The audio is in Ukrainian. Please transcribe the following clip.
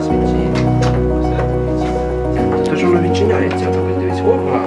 Зараз відчиняється. Тож воно відчиняється, так дивись. Опа.